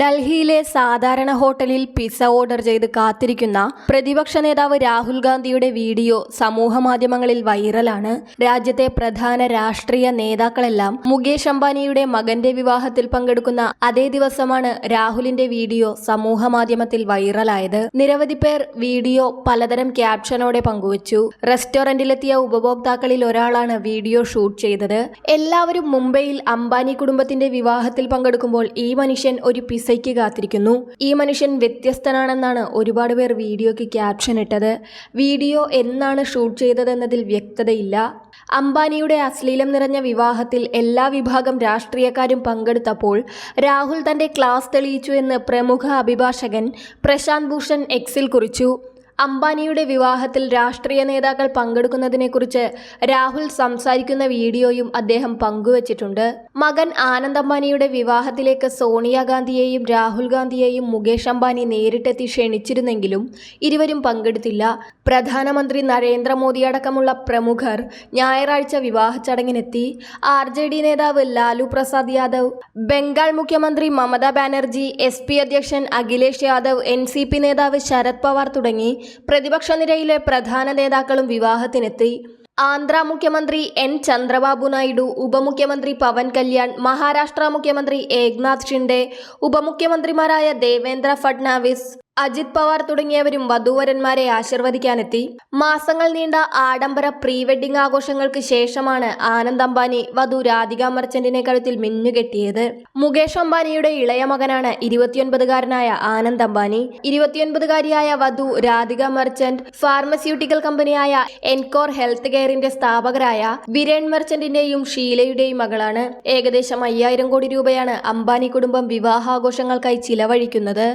ഡൽഹിയിലെ സാധാരണ ഹോട്ടലിൽ പിസ ഓർഡർ ചെയ്ത് കാത്തിരിക്കുന്ന പ്രതിപക്ഷ നേതാവ് രാഹുൽ ഗാന്ധിയുടെ വീഡിയോ സമൂഹമാധ്യമങ്ങളിൽ വൈറലാണ്. രാജ്യത്തെ പ്രധാന രാഷ്ട്രീയ നേതാക്കളെല്ലാം മുകേഷ് അംബാനിയുടെ മകന്റെ വിവാഹത്തിൽ പങ്കെടുക്കുന്ന അതേ ദിവസമാണ് രാഹുലിന്റെ വീഡിയോ സമൂഹമാധ്യമത്തിൽ വൈറലായത്. നിരവധി പേർ വീഡിയോ പലതരം ക്യാപ്ഷനോടെ പങ്കുവച്ചു. റെസ്റ്റോറന്റിലെത്തിയ ഉപഭോക്താക്കളിൽ ഒരാളാണ് വീഡിയോ ഷൂട്ട് ചെയ്തത്. എല്ലാവരും മുംബൈയിൽ അംബാനി കുടുംബത്തിന്റെ വിവാഹത്തിൽ പങ്കെടുക്കുമ്പോൾ ഈ മനുഷ്യൻ ഒരു പിസയ്ക്ക് കാത്തിരിക്കുന്നു. ഈ മനുഷ്യൻ വ്യത്യസ്തനാണെന്നാണ് ഒരുപാട് പേർ വീഡിയോയ്ക്ക് ക്യാപ്ഷൻ ഇട്ടത്. വീഡിയോ എന്നാണ് ഷൂട്ട് ചെയ്തതെന്നതിൽ വ്യക്തതയില്ല. അംബാനിയുടെ അശ്ലീലം നിറഞ്ഞ വിവാഹത്തിൽ എല്ലാ വിഭാഗം രാഷ്ട്രീയക്കാരും പങ്കെടുത്തപ്പോൾ രാഹുൽ തന്റെ ക്ലാസ് തെളിയിച്ചു എന്ന് പ്രമുഖ അഭിഭാഷകൻ പ്രശാന്ത് ഭൂഷൺ എക്സിൽ കുറിച്ചു. അംബാനിയുടെ വിവാഹത്തിൽ രാഷ്ട്രീയ നേതാക്കൾ പങ്കെടുക്കുന്നതിനെക്കുറിച്ച് രാഹുൽ സംസാരിക്കുന്ന വീഡിയോയും അദ്ദേഹം പങ്കുവച്ചിട്ടുണ്ട്. മകൻ ആനന്ദ് അംബാനിയുടെ വിവാഹത്തിലേക്ക് സോണിയാഗാന്ധിയെയും രാഹുൽ ഗാന്ധിയെയും മുകേഷ് അംബാനി നേരിട്ടെത്തി ക്ഷണിച്ചിരുന്നെങ്കിലും ഇരുവരും പങ്കെടുത്തില്ല. പ്രധാനമന്ത്രി നരേന്ദ്രമോദി അടക്കമുള്ള പ്രമുഖർ ഞായറാഴ്ച വിവാഹ ചടങ്ങിനെത്തി. ആർ ജെ ഡി നേതാവ് ലാലു പ്രസാദ് യാദവ് ബംഗാൾ മുഖ്യമന്ത്രി മമതാ ബാനർജി എസ് പി അധ്യക്ഷൻ Akhilesh Yadav N C P നേതാവ് ശരത് പവാർ തുടങ്ങി പ്രതിപക്ഷ നിരയിലെ പ്രധാന നേതാക്കളും വിവാഹത്തിനെത്തി. ആന്ധ്ര മുഖ്യമന്ത്രി എൻ ചന്ദ്രബാബു നായിഡു ഉപമുഖ്യമന്ത്രി പവൻ കല്യാൺ മഹാരാഷ്ട്ര മുഖ്യമന്ത്രി ഏക്നാഥ് ഷിൻഡെ ഉപമുഖ്യമന്ത്രിമാരായ ദേവേന്ദ്ര ഫഡ്നാവിസ് അജിത് പവാർ തുടങ്ങിയവരും വധൂവരന്മാരെ ആശീർവദിക്കാനെത്തി. മാസങ്ങൾ നീണ്ട ആഡംബര പ്രീ വെഡിംഗ് ആഘോഷങ്ങൾക്ക് ശേഷമാണ് ആനന്ദ് അംബാനി വധു രാധിക മർച്ചന്റിനെ കഴുത്തിൽ മിന്നുകെട്ടിയത്. മുകേഷ് അംബാനിയുടെ ഇളയ മകനാണ് ഇരുപത്തിയൊൻപതുകാരനായ ആനന്ദ് അംബാനി. ഇരുപത്തിയൊൻപതുകാരിയായ വധു രാധിക മർച്ചന്റ് ഫാർമസ്യൂട്ടിക്കൽ കമ്പനിയായ എൻകോർ ഹെൽത്ത് കെയറിന്റെ സ്ഥാപകരായ വിരേൺ മർച്ചന്റിന്റെയും ഷീലയുടെയും മകളാണ്. ഏകദേശം അയ്യായിരം കോടി രൂപയാണ് അംബാനി കുടുംബം വിവാഹാഘോഷങ്ങൾക്കായി ചിലവഴിക്കുന്നത്.